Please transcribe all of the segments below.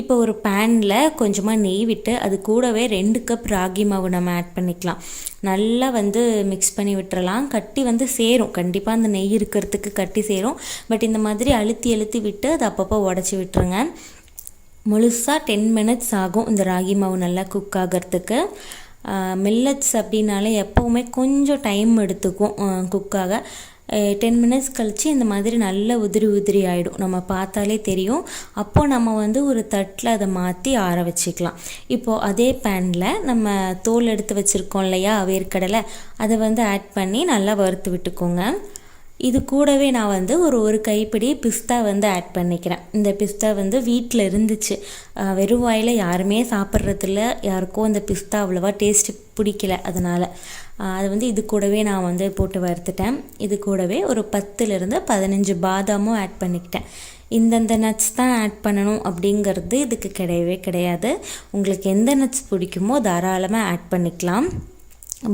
இப்போ ஒரு பேனில் கொஞ்சமாக நெய் விட்டு அது கூடவே ரெண்டு கப் ராகி மாவு நம்ம ஆட் பண்ணிக்கலாம். நல்லா வந்து மிக்ஸ் பண்ணி விட்டுறலாம். கட்டி வந்து சேரும். கண்டிப்பாக அந்த நெய் இருக்கிறதுக்கு கட்டி சேரும். பட் இந்த மாதிரி அழுத்தி அழுத்தி விட்டு அது அப்பப்போ உடச்சி விட்டுருங்க. முழுசாக டென் மினிட்ஸ் ஆகும் இந்த ராகி மாவு நல்லா குக் ஆகிறதுக்கு. மில்லட்ஸ் அப்படின்னாலே எப்போவுமே கொஞ்சம் டைம் எடுத்துக்கும் குக்காக டென் மினிட்ஸ் கழித்து இந்த மாதிரி நல்ல உதிரி உதிரி ஆகிடும் நம்ம பார்த்தாலே தெரியும். அப்போது நம்ம வந்து ஒரு தட்டில் அதை மாற்றி ஆற வச்சுக்கலாம். இப்போது அதே பேனில் நம்ம தோல் எடுத்து வச்சுருக்கோம் இல்லையா வேர்க்கடலை அதை வந்து ஆட் பண்ணி நல்லா வறுத்து விட்டுக்கோங்க. இது கூடவே நான் வந்து ஒரு ஒரு கைப்பிடி பிஸ்தா வந்து ஆட் பண்ணிக்கிறேன். இந்த பிஸ்தா வந்து வீட்டில் இருந்துச்சு. வெறும் வாயில் யாருமே சாப்பிட்றதில்ல. யாருக்கும் இந்த பிஸ்தா அவ்வளோவா டேஸ்ட்டு பிடிக்கல அதனால். அது வந்து இது கூடவே நான் வந்து போட்டு வறுத்துட்டேன். இது கூடவே ஒரு பத்துலேருந்து பதினஞ்சு பாதாமும் ஆட் பண்ணிக்கிட்டேன். இந்தந்த நட்ஸ் தான் ஆட் பண்ணணும் அப்படிங்கிறது இதுக்கு கிடையவே கிடையாது. உங்களுக்கு எந்த நட்ஸ் பிடிக்குமோ தாராளமாக ஆட் பண்ணிக்கலாம்.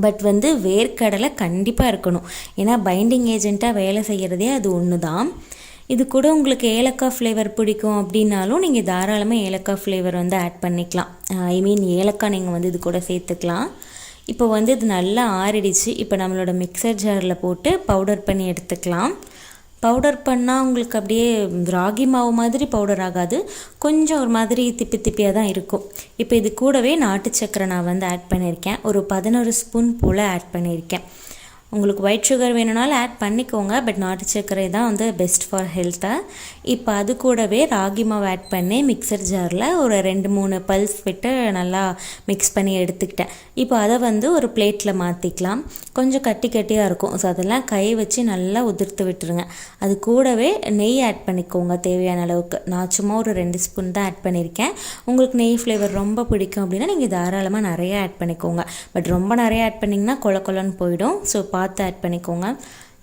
பட் வந்து வேர்க்கடலை கண்டிப்பாக இருக்கணும். ஏன்னா பைண்டிங் ஏஜெண்ட்டாக வேலை செய்கிறதே அது ஒன்று தான் இது கூட உங்களுக்கு ஏலக்காய் ஃப்ளேவர் பிடிக்கும் அப்படின்னாலும் நீங்கள் தாராளமாக ஏலக்காய் ஃப்ளேவர் வந்து ஆட் பண்ணிக்கலாம். ஐ மீன் ஏலக்காய் நீங்கள் வந்து இது கூட சேர்த்துக்கலாம். இப்போ வந்து இது நல்லா ஆறிடுச்சு. இப்போ நம்மளோட மிக்சர் ஜாரில் போட்டு பவுடர் பண்ணி எடுத்துக்கலாம். பவுடர் பண்ணால் உங்களுக்கு அப்படியே ராகி மாவு மாதிரி பவுடர் ஆகாது. கொஞ்சம் ஒரு மாதிரி திப்பி திப்பியாக தான் இருக்கும். இப்போ இது கூடவே நாட்டு சக்கரை நான் வந்து ஆட் பண்ணியிருக்கேன். ஒரு பதினோரு ஸ்பூன் போல் ஆட் பண்ணியிருக்கேன். உங்களுக்கு ஒயிட் சுகர் வேணும்னாலும் ஆட் பண்ணிக்கோங்க பட் நாட்டு சர்க்கரை தான் வந்து பெஸ்ட் ஃபார் ஹெல்த்தை இப்போ அது கூடவே ராகி மாவு ஆட் பண்ணி மிக்சர் ஜாரில் ஒரு ரெண்டு மூணு பல்ஸ் விட்டு நல்லா மிக்ஸ் பண்ணி எடுத்துக்கிட்டேன். இப்போ அதை வந்து ஒரு பிளேட்டில் மாற்றிக்கலாம் கொஞ்சம் கட்டி கட்டியாக இருக்கும். ஸோ அதெல்லாம் கை வச்சு நல்லா உதிர்த்து விட்டுருங்க. அது கூடவே நெய் ஆட் பண்ணிக்கோங்க தேவையான அளவுக்கு. நான் சும்மா ஒரு ரெண்டு ஸ்பூன் தான் ஆட் பண்ணியிருக்கேன் உங்களுக்கு நெய் ஃப்ளேவர் ரொம்ப பிடிக்கும் அப்படின்னா நீங்கள் தாராளமாக நிறைய ஆட் பண்ணிக்கோங்க. பட் ரொம்ப நிறைய ஆட் பண்ணிங்கன்னா கொல கொலன்னு போயிடும். ஸோ பார்த்து ஆட் பண்ணிக்கோங்க.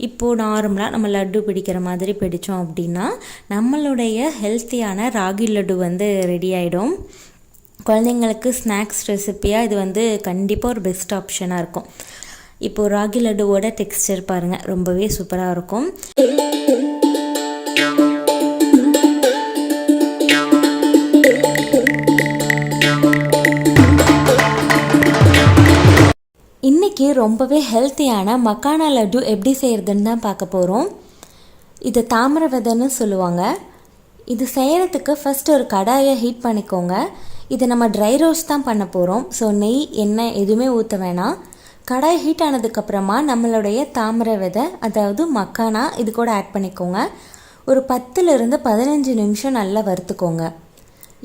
இப்போது நார்மலாக நம்ம லட்டு பிடிக்கிற மாதிரி பிடித்தோம் அப்படின்னா நம்மளுடைய ஹெல்த்தியான ராகி லட்டு வந்து ரெடி ஆகிடும் குழந்தைங்களுக்கு ஸ்நாக்ஸ் ரெசிப்பியாக இது வந்து கண்டிப்பாக ஒரு பெஸ்ட் ஆப்ஷனாக இருக்கும். இப்போது ராகி லட்டுவோட டெக்ஸ்டர் பாருங்கள் ரொம்பவே சூப்பராக இருக்கும். இன்றைக்கி ரொம்பவே ஹெல்த்தியான மக்கானா லட்டு எப்படி செய்கிறதுன்னு தான் பார்க்க போகிறோம் இது தாமிர விதைன்னு சொல்லுவாங்க. இது செய்கிறதுக்கு ஃபஸ்ட் ஒரு கடாயை ஹீட் பண்ணிக்கோங்க. இது நம்ம ட்ரை ரோஸ்ட் தான் பண்ண போகிறோம் ஸோ நெய் எண்ணெய் எதுவுமே ஊற்ற வேணாம். கடாய் ஹீட் ஆனதுக்கப்புறமா நம்மளுடைய தாமிர விதை அதாவது மக்கானா இது கூட ஆட் பண்ணிக்கோங்க. ஒரு பத்துலேருந்து பதினஞ்சு நிமிஷம் நல்லா வறுத்துக்கோங்க.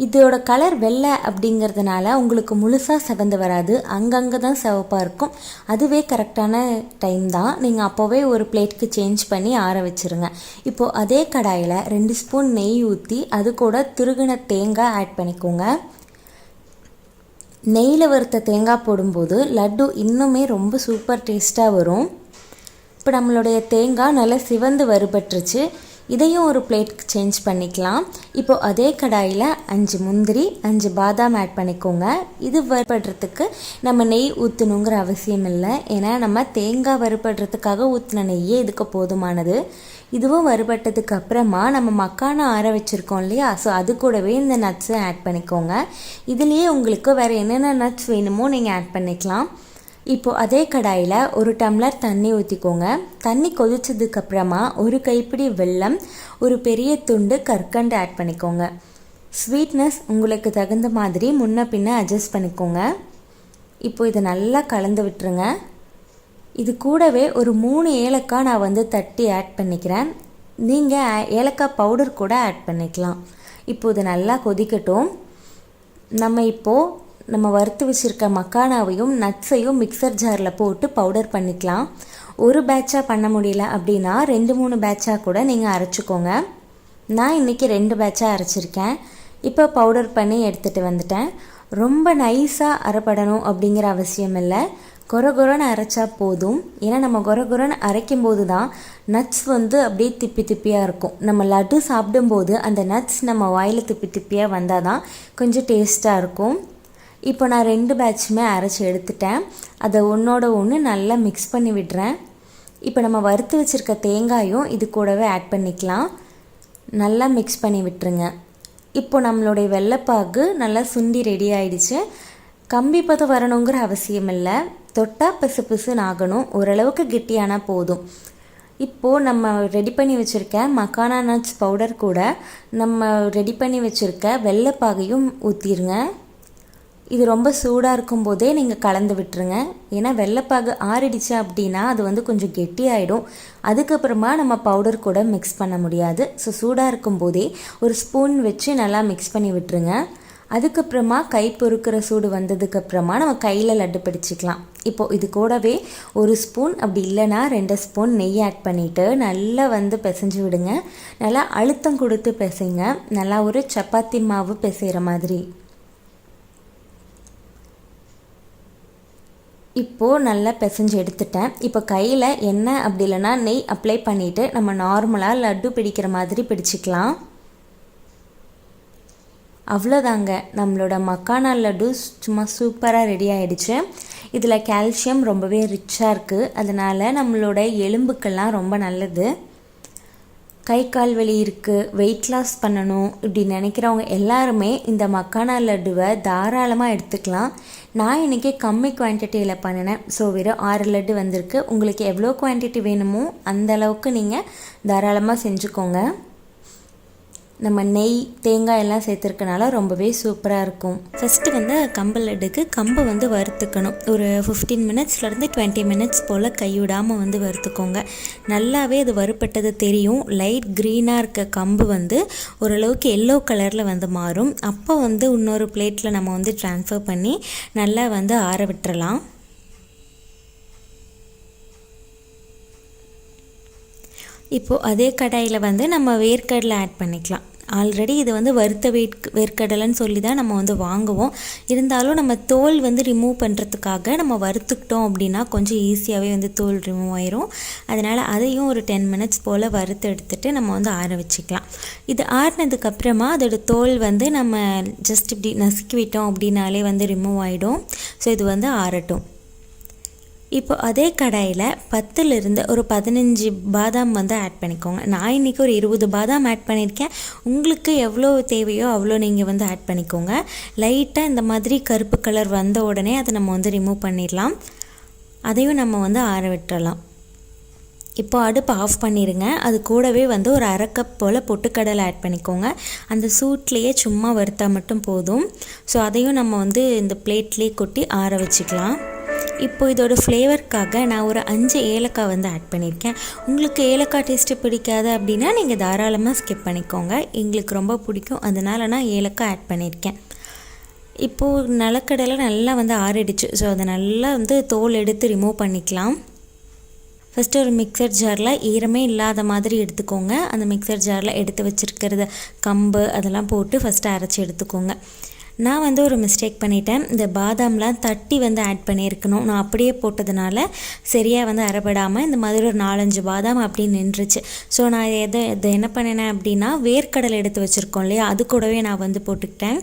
இதோட கலர் வெள்ளை அப்படிங்கிறதுனால உங்களுக்கு முழுசாக செவந்து வராது. அங்கங்கே தான் சிவப்பாக இருக்கும். அதுவே கரெக்டான டைம் தான். நீங்கள் அப்போவே ஒரு பிளேட்க்கு சேஞ்ச் பண்ணி ஆற வச்சுருங்க. இப்போது அதே கடாயில் ரெண்டு ஸ்பூன் நெய் ஊற்றி அது கூட திருகுன தேங்காய் ஆட் பண்ணிக்கோங்க. நெய்யில் வறுத்த தேங்காய் போடும்போது லட்டு இன்னுமே ரொம்ப சூப்பர் டேஸ்ட்டாக வரும். இப்போ நம்மளுடைய தேங்காய் நல்லா சிவந்து வறுபட்டுருச்சு. இதையும் ஒரு பிளேட்க்கு சேஞ்ச் பண்ணிக்கலாம். இப்போது அதே கடாயில் அஞ்சு முந்திரி அஞ்சு பாதாம் ஆட் பண்ணிக்கோங்க. இது வறுபடுறதுக்கு நம்ம நெய் ஊற்றணுங்கிற அவசியம் இல்லை. ஏன்னா நம்ம தேங்காய் வறுபடுறதுக்காக ஊற்றின நெய்யே இதுக்கு போதுமானது. இதுவும் வறுபட்டதுக்கு அப்புறமா நம்ம மக்கான ஆற வச்சுருக்கோம் இல்லையா? ஸோ அது கூடவே இந்த நட்ஸை ஆட் பண்ணிக்கோங்க. இதுலேயே உங்களுக்கு வேறு என்னென்ன நட்ஸ் வேணுமோ நீங்கள் ஆட் பண்ணிக்கலாம். இப்போது அதே கடாயில் ஒரு டம்ளர் தண்ணி ஊற்றிக்கோங்க தண்ணி கொதிச்சதுக்கப்புறமா ஒரு கைப்பிடி வெல்லம் ஒரு பெரிய துண்டு கற்கண்டு ஆட் பண்ணிக்கோங்க. ஸ்வீட்னஸ் உங்களுக்கு தகுந்த மாதிரி முன்ன பின்ன அட்ஜஸ்ட் பண்ணிக்கோங்க. இப்போ இதை நல்லா கலந்து விட்டுருங்க. இது கூடவே ஒரு மூணு ஏலக்காய் நான் வந்து தட்டி ஆட் பண்ணிக்கிறேன். நீங்கள் ஏலக்காய் பவுடர் கூட ஆட் பண்ணிக்கலாம். இப்போ இது நல்லா கொதிக்கட்டும். நம்ம இப்போது நம்ம வறுத்து வச்சுருக்க மக்கானாவையும் நட்ஸையும் மிக்சர் ஜாரில் போட்டு பவுடர் பண்ணிக்கலாம். ஒரு பேட்சாக பண்ண முடியல அப்படின்னா ரெண்டு மூணு பேட்சாக கூட நீங்கள் அரைச்சிக்கோங்க. நான் இன்றைக்கி ரெண்டு பேட்சாக அரைச்சிருக்கேன். இப்போ பவுடர் பண்ணி எடுத்துகிட்டு வந்துட்டேன். ரொம்ப நைஸாக அரைப்படணும் அப்படிங்கிற அவசியம் இல்லை. கொர அரைச்சா போதும். ஏன்னா நம்ம கொர அரைக்கும் போது தான் நட்ஸ் வந்து அப்படியே திப்பி திப்பியாக இருக்கும். நம்ம லட்டு சாப்பிடும்போது அந்த நட்ஸ் நம்ம வாயில் திப்பி திப்பியாக வந்தால் தான் கொஞ்சம் டேஸ்ட்டாக இருக்கும். இப்போ நான் ரெண்டு பேட்சுமே அரைச்சி எடுத்துட்டேன். அதை ஒன்றோட ஒன்று நல்லா மிக்ஸ் பண்ணி விடுறேன். இப்போ நம்ம வறுத்து வச்சுருக்க தேங்காயும் இது கூடவே ஆட் பண்ணிக்கலாம். நல்லா மிக்ஸ் பண்ணி விட்டுருங்க. இப்போ நம்மளுடைய வெள்ளைப்பாகு நல்லா சுண்டி ரெடி ஆயிடுச்சு. கம்பி பதம் வரணுங்கிற அவசியம் இல்லை. தொட்டால் பிசு பிசுன்னு ஆகணும். ஓரளவுக்கு கெட்டியானால் போதும். இப்போது நம்ம ரெடி பண்ணி வச்சுருக்க மக்கானா நட்ஸ் பவுடர் கூட நம்ம ரெடி பண்ணி வச்சுருக்க வெள்ளைப்பாகையும் ஊற்றிடுங்க இது ரொம்ப சூடாக இருக்கும் போதே நீங்கள் கலந்து விட்டுருங்க. ஏன்னா வெள்ளைப்பாகு ஆறிடுச்சு அப்படின்னா அது வந்து கொஞ்சம் கெட்டியாயிடும். அதுக்கப்புறமா நம்ம பவுடர் கூட மிக்ஸ் பண்ண முடியாது. ஸோ சூடாக இருக்கும் போதே ஒரு ஸ்பூன் வச்சு நல்லா மிக்ஸ் பண்ணி விட்டுருங்க. அதுக்கப்புறமா கை பொறுக்கிற சூடு வந்ததுக்கப்புறமா நம்ம கையில் லட்டு பிடிச்சிக்கலாம். இப்போது இது கூடவே ஒரு ஸ்பூன் அப்படி இல்லைன்னா ரெண்டு ஸ்பூன் நெய் ஆட் பண்ணிவிட்டு நல்லா வந்து பிசைஞ்சு விடுங்க. நல்லா அழுத்தம் கொடுத்து பிசைங்க. நல்லா ஒரு சப்பாத்தி மாவு பிசைகிற மாதிரி. இப்போது நல்லா பிசைஞ்சு எடுத்துட்டேன். இப்போ கையில் எண்ணெய் அப்படி இல்லைன்னா நெய் அப்ளை பண்ணிவிட்டு நம்ம நார்மலாக லட்டு பிடிக்கிற மாதிரி பிடிச்சிக்கலாம். அவ்வளோதாங்க. நம்மளோட மக்கானா லட்டு சும்மா சூப்பராக ரெடி ஆகிடுச்சு இதில் கால்சியம் ரொம்பவே ரிச்சாக இருக்குது அதனால் நம்மளோட எலும்புக்கெல்லாம் ரொம்ப நல்லது. கை கால் வலி இருக்குது வெயிட் லாஸ் பண்ணணும் இப்படி நினைக்கிறவங்க எல்லாருமே இந்த மக்கானா லட்டுவை தாராளமாக எடுத்துக்கலாம். நான் இன்றைக்கி கம்மி குவான்டிட்டியில் பண்ணினேன். ஸோ வெறும் ஆறு லட்டு வந்திருக்கு. உங்களுக்கு எவ்வளோ குவான்டிட்டி வேணுமோ அந்த அளவுக்கு நீங்கள் தாராளமாக செஞ்சுக்கோங்க. நம்ம நெய் தேங்காய் எல்லாம் சேர்த்துருக்கனால ரொம்பவே சூப்பராக இருக்கும். ஃபஸ்ட்டு வந்து கம்பு லட்டுக்கு கம்பை வந்து வறுத்துக்கணும். ஒரு ஃபிஃப்டீன் மினிட்ஸ்லேருந்து டுவெண்ட்டி மினிட்ஸ் போல் கைவிடாமல் வந்து வறுத்துக்கோங்க. நல்லாவே அது வறுப்பட்டது தெரியும். லைட் க்ரீனாக இருக்க கம்பு வந்து ஓரளவுக்கு எல்லோ கலரில் வந்து மாறும். அப்போ வந்து இன்னொரு பிளேட்டில் நம்ம வந்து ட்ரான்ஸ்ஃபர் பண்ணி நல்லா வந்து ஆற விட்டுறலாம். இப்போது அதே கடாயில் வந்து நம்ம வேர்க்கடலை ஆட் பண்ணிக்கலாம். ஆல்ரெடி இது வந்து வறுத்த வேட் வேர்க்கடலைன்னு சொல்லி தான் நம்ம வந்து வாங்குவோம். இருந்தாலும் நம்ம தோல் வந்து ரிமூவ் பண்ணுறதுக்காக நம்ம வறுத்துக்கிட்டோம் அப்படின்னா கொஞ்சம் ஈஸியாகவே வந்து தோல் ரிமூவ் ஆயிரும். அதனால் அதையும் ஒரு டென் மினிட்ஸ் போல் வறுத்து எடுத்துகிட்டு நம்ம வந்து ஆற வச்சுக்கலாம். இது ஆறினதுக்கப்புறமா அதோடய தோல் வந்து நம்ம ஜஸ்ட் இப்படி நசுக்கி விட்டோம் அப்படின்னாலே வந்து ரிமூவ் ஆகிடும் ஸோ இது வந்து ஆறட்டும். இப்போ அதே கடாயில் பத்துலேருந்து ஒரு பதினஞ்சு பாதாம் வந்து ஆட் பண்ணிக்கோங்க. நான் இன்றைக்கி ஒரு இருபது பாதாம் ஆட் பண்ணியிருக்கேன். உங்களுக்கு எவ்வளோ தேவையோ அவ்வளோ நீங்கள் வந்து ஆட் பண்ணிக்கோங்க. லைட்டாக இந்த மாதிரி கருப்பு கலர் வந்த உடனே அதை நம்ம வந்து ரிமூவ் பண்ணிடலாம். அதையும் நம்ம வந்து ஆற விட்டுறலாம். இப்போ அடுப்பு ஆஃப் பண்ணிடுங்க அது கூடவே வந்து ஒரு அரை கப் போல் பொட்டுக்கடலை ஆட் பண்ணிக்கோங்க. அந்த சூட்லேயே சும்மா வறுத்தா மட்டும் போதும். ஸோ அதையும் நம்ம வந்து இந்த பிளேட்லேயே கொட்டி ஆற வச்சுக்கலாம். இப்போ இதோட ஃப்ளேவருக்காக நான் ஒரு அஞ்சு ஏலக்காய் வந்து ஆட் பண்ணியிருக்கேன். உங்களுக்கு ஏலக்காய் டேஸ்ட்டு பிடிக்காது அப்படின்னா நீங்கள் தாராளமாக ஸ்கிப் பண்ணிக்கோங்க. எங்களுக்கு ரொம்ப பிடிக்கும். அதனால் நான் ஏலக்காய் ஆட் பண்ணியிருக்கேன். இப்போது நிலக்கடலை நல்லா வந்து ஆறிடுச்சு. ஸோ அதை நல்லா வந்து தோல் எடுத்து ரிமூவ் பண்ணிக்கலாம். ஃபஸ்ட்டு ஒரு மிக்சர் ஜாரில் ஈரமே இல்லாத மாதிரி எடுத்துக்கோங்க. அந்த மிக்சர் ஜாரில் எடுத்து வச்சுருக்கிறத கம்பு அதெல்லாம் போட்டு ஃபஸ்ட்டு அரைச்சி எடுத்துக்கோங்க. நான் வந்து ஒரு மிஸ்டேக் பண்ணிட்டேன். இந்த பாதாம்லாம் தட்டி வந்து ஆட் பண்ணியிருக்கணும். நான் அப்படியே போட்டதுனால சரியாக வந்து அரைப்படாமல் இந்த மாதிரி ஒரு நாலஞ்சு பாதாம் அப்படி நின்றுச்சு. ஸோ நான் எதை இதை என்ன பண்ணினேன் அப்படின்னா வேர்க்கடலை எடுத்து வச்சுருக்கோம் இல்லையா? அது கூடவே நான் வந்து போட்டுக்கிட்டேன்.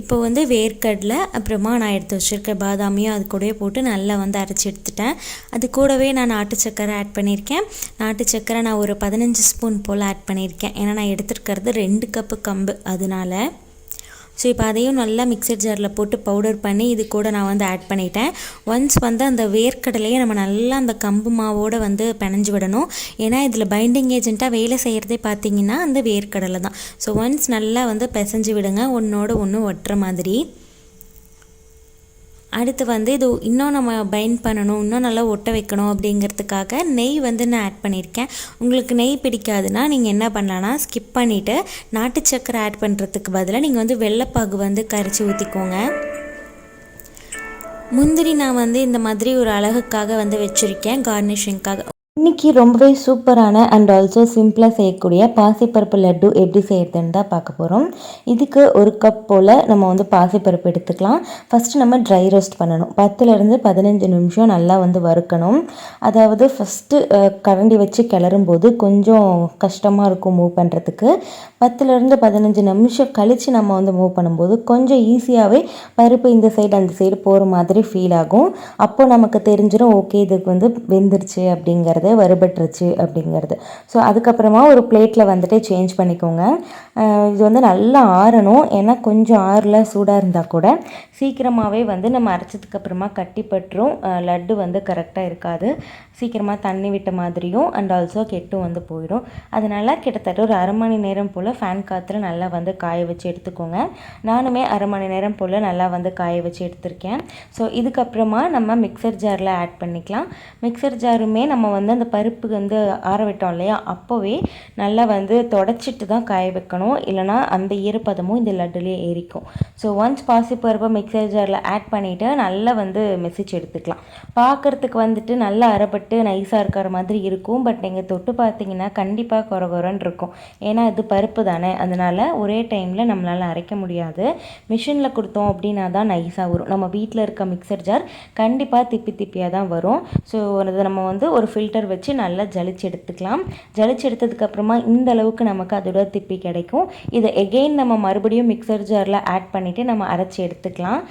இப்போ வந்து வேர்க்கடலை அப்புறமா நான் எடுத்து வச்சுருக்க பாதாமையும் அது கூடவே போட்டு நல்லா வந்து அரைச்சி எடுத்துட்டேன். அது கூடவே நான் நாட்டு சக்கரை ஆட் பண்ணியிருக்கேன். நாட்டு சக்கரை நான் ஒரு பதினஞ்சு ஸ்பூன் போல் ஆட் பண்ணியிருக்கேன். ஏன்னா நான் எடுத்துருக்கிறது ரெண்டு கப்பு கம்பு. அதனால ஸோ இப்போ அதையும் நல்லா மிக்சர் ஜாரில் போட்டு பவுடர் பண்ணி இது கூட நான் வந்து ஆட் பண்ணிட்டேன். ஒன்ஸ் வந்து அந்த வேர்க்கடலையே நம்ம நல்லா அந்த கம்பு மாவோடு வந்து பிணைஞ்சு விடணும். ஏன்னா இதில் பைண்டிங் ஏஜென்ட்டாக வேலை செய்கிறதே பார்த்தீங்கன்னா அந்த வேர்க்கடலை தான். ஸோ ஒன்ஸ் நல்லா வந்து பிசைஞ்சு விடுங்க. ஒன்றோட ஒன்று ஒட்டுற மாதிரி. அடுத்து வந்து இது இன்னும் நம்ம பைண்ட் பண்ணணும் இன்னும் நல்லா ஒட்ட வைக்கணும் அப்படிங்கிறதுக்காக நெய் வந்து நான் ஆட் பண்ணியிருக்கேன். உங்களுக்கு நெய் பிடிக்காதுன்னா நீங்கள் என்ன பண்ணலான்னா ஸ்கிப் பண்ணிவிட்டு நாட்டு சக்கரை ஆட் பண்ணுறதுக்கு பதிலாக நீங்கள் வந்து வெள்ளைப்பாகு வந்து கரைச்சி ஊற்றிக்கோங்க முந்திரி நான் வந்து இந்த மாதிரி ஒரு அழகுக்காக வந்து வச்சுருக்கேன் கார்னிஷிங்காக இன்றைக்கி ரொம்பவே சூப்பரான அண்ட் ஆல்சோ சிம்பிளாக செய்யக்கூடிய பாசிப்பருப்பு லட்டு எப்படி செய்யறதுன்னு தான் பார்க்க போகிறோம் இதுக்கு ஒரு கப் போல் நம்ம வந்து பாசிப்பருப்பு எடுத்துக்கலாம். ஃபஸ்ட்டு நம்ம ட்ரை ரோஸ்ட் பண்ணணும். பத்துலேருந்து பதினஞ்சு நிமிஷம் நல்லா வந்து வறுக்கணும். அதாவது ஃபஸ்ட்டு கரண்டி வச்சு கிளறும் போது கொஞ்சம் கஷ்டமாக இருக்கும் மூவ் பண்ணுறதுக்கு பத்துலேருந்து பதினஞ்சு நிமிஷம் கழித்து நம்ம வந்து மூவ் பண்ணும்போது கொஞ்சம் ஈஸியாகவே பருப்பு இந்த சைடு அந்த சைடு போகிற மாதிரி ஃபீல் ஆகும். அப்போது நமக்கு தெரிஞ்சிடும் ஓகே இதுக்கு வந்து வெந்துருச்சு அப்படிங்கிறது. தெரியாது வறுபட்டுருச்சு அப்படிங்கிறது. ஸோ அதுக்கப்புறமா ஒரு பிளேட்டில் வந்துட்டு சேஞ்ச் பண்ணிக்கோங்க. இது வந்து நல்லா ஆறணும். ஏன்னா கொஞ்சம் ஆறல சூடாக இருந்தால் கூட சீக்கிரமாகவே வந்து நம்ம அரைச்சதுக்கப்புறமா கட்டிப்பட்டுரும் லட்டு வந்து கரெக்டாக இருக்காது. சீக்கிரமாக தண்ணி விட்ட மாதிரியும் அண்ட் ஆல்சோ கெட்டும் வந்து போயிடும். அதனால் கிட்டத்தட்ட ஒரு அரை மணி நேரம் போல் ஃபேன் காற்றுல நல்லா வந்து காய வச்சு எடுத்துக்கோங்க. நானுமே அரை மணி நேரம் போல் நல்லா வந்து காய வச்சு எடுத்திருக்கேன். ஸோ இதுக்கப்புறமா நம்ம மிக்சர் ஜாரில் ஆட் பண்ணிக்கலாம். மிக்சர் ஜாருமே நம்ம வந்து அந்த பருப்பு வந்து ஆற விட்டோம் இல்லையா? அப்போவே நல்லா வந்து தொடச்சிட்டு தான் காய வைக்கணும். இல்லைனா அந்த ஈரப்பதமும் இந்த லட்டுலேயே ஏறிக்கும். ஸோ ஒன்ஸ் பாசிப்பருப்பை மிக்சர் ஜாரில் ஆட் பண்ணிவிட்டு நல்லா வந்து மெசேஜ் எடுத்துக்கலாம். பார்க்குறதுக்கு வந்துட்டு நல்லா அரைப்பட்டு நைஸாக இருக்கிற மாதிரி இருக்கும். பட் நீங்கள் தொட்டு பார்த்தீங்கன்னா கண்டிப்பாக குறகுறன்னு இருக்கும். ஏன்னா இது பருப்பு தானே. அதனால் ஒரே டைமில் நம்மளால் அரைக்க முடியாது. மிஷினில் கொடுத்தோம் அப்படின்னா தான் நைஸாக வரும். நம்ம வீட்டில் இருக்க மிக்சர் ஜார் கண்டிப்பாக திப்பி திப்பியாக தான் வரும். ஸோ அதை நம்ம வந்து ஒரு ஃபில்டர் வச்சு நல்லா ஜலிச்சு எடுத்துக்கலாம். ஜலிச்சு எடுத்ததுக்கப்புறமா இந்த அளவுக்கு நமக்கு அதோட திப்பி கிடைக்கும். இதை எகெயின் நம்ம மறுபடியும் மிக்சர் ஜாரில் ஆட் பண்ணிவிட்டு நம்ம அரைச்சி எடுத்துக்கலாம்.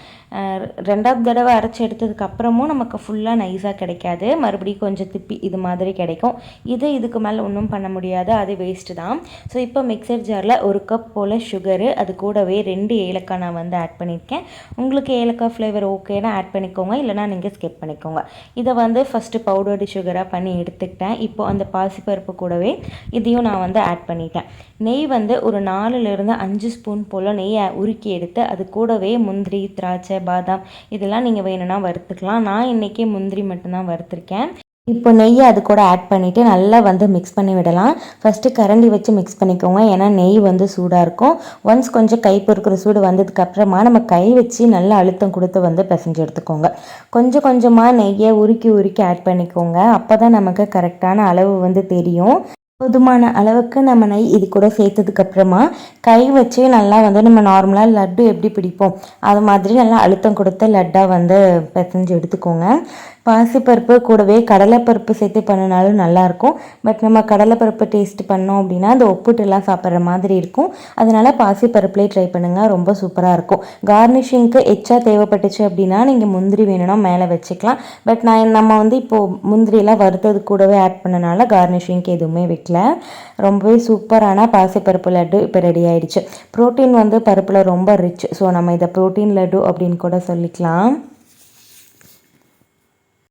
ரெண்டாவது தடவை அரைச்சி எடுத்ததுக்கப்புறமும் நமக்கு ஃபுல்லாக நைஸாக கிடைக்காது. மறுபடியும் கொஞ்சம் திப்பி இது மாதிரி கிடைக்கும். இது இதுக்கு மேலே ஒன்றும் பண்ண முடியாது. அது வேஸ்ட்டு தான். ஸோ இப்போ மிக்சர் ஜாரில் ஒரு கப் போல் சுகரு அது கூடவே ரெண்டு ஏலக்காய் நான் வந்து ஆட் பண்ணியிருக்கேன் உங்களுக்கு ஏலக்காய் ஃப்ளேவர் ஓகேனா ஆட் பண்ணிக்கோங்க. இல்லைனா நீங்கள் ஸ்கிப் பண்ணிக்கோங்க. இதை வந்து ஃபஸ்ட்டு பவுடர்டு சுகராக பண்ணி எடுத்துக்கிட்டேன். இப்போ அந்த பாசிப்பருப்பு கூடவே இதையும் நான் வந்து ஆட் பண்ணிட்டேன். நெய் வந்து ஒரு நாலுலேருந்து அஞ்சு ஸ்பூன் போல் நெய்யை உருக்கி எடுத்து அது கூடவே முந்திரி திராட்சை பாதாம் இதெல்லாம் நீங்கள் வேணும்னா வறுத்துக்கலாம். நான் இன்றைக்கி முந்திரி மட்டும்தான் வறுத்துருக்கேன். இப்போ நெய்யை அது கூட ஆட் பண்ணிவிட்டு நல்லா வந்து மிக்ஸ் பண்ணி விடலாம். ஃபஸ்ட்டு கரண்டி வச்சு மிக்ஸ் பண்ணிக்கோங்க. ஏன்னா நெய் வந்து சூடாக இருக்கும். ஒன்ஸ் கொஞ்சம் கை பொறுக்கிற சூடு வந்ததுக்கப்புறமா நம்ம கை வச்சு நல்லா அழுத்தம் கொடுத்து வந்து பிசைஞ்சு எடுத்துக்கோங்க. கொஞ்சம் கொஞ்சமாக நெய்யை உருக்கி உருக்கி ஆட் பண்ணிக்கோங்க. அப்போ தான் நமக்கு கரெக்டான அளவு வந்து தெரியும். போதுமான அளவுக்கு நம்ம நெய் இது கூட சேர்த்ததுக்கப்புறமா கை வச்சு நல்லா வந்து நம்ம நார்மலாக லட்டு எப்படி பிடிப்போம்? அது மாதிரி நல்லா அழுத்தம் கொடுத்த லட்டாக வந்து பிசைஞ்சு எடுத்துக்கோங்க. பாசிப்பருப்பு கூடவே கடலைப்பருப்பு சேர்த்து பண்ணினாலும் நல்லாயிருக்கும். பட் நம்ம கடலைப்பருப்பு டேஸ்ட் பண்ணோம் அப்படின்னா அந்த ஒப்புட்டுலாம் சாப்பிட்ற மாதிரி இருக்கும். அதனால் பாசிப்பருப்புலேயே ட்ரை பண்ணுங்கள் ரொம்ப சூப்பராக இருக்கும். கார்னிஷிங்க்கு எச்சா தேவைப்பட்டுச்சு அப்படின்னா நீங்கள் முந்திரி வேணும்னா மேலே வச்சுக்கலாம். பட் நான் நம்ம வந்து இப்போது முந்திரியெல்லாம் வறுத்தது கூடவே ஆட் பண்ணனால கார்னிஷிங்க்கு எதுவுமே வைக்கல. ரொம்பவே சூப்பரான பாசிப்பருப்பு லட்டு இப்போ ரெடி ஆயிடுச்சு. ப்ரோட்டீன் வந்து பருப்பில் ரொம்ப ரிச் ஸோ நம்ம இதை ப்ரோட்டீன் லட்டு அப்படின்னு கூட சொல்லிக்கலாம்.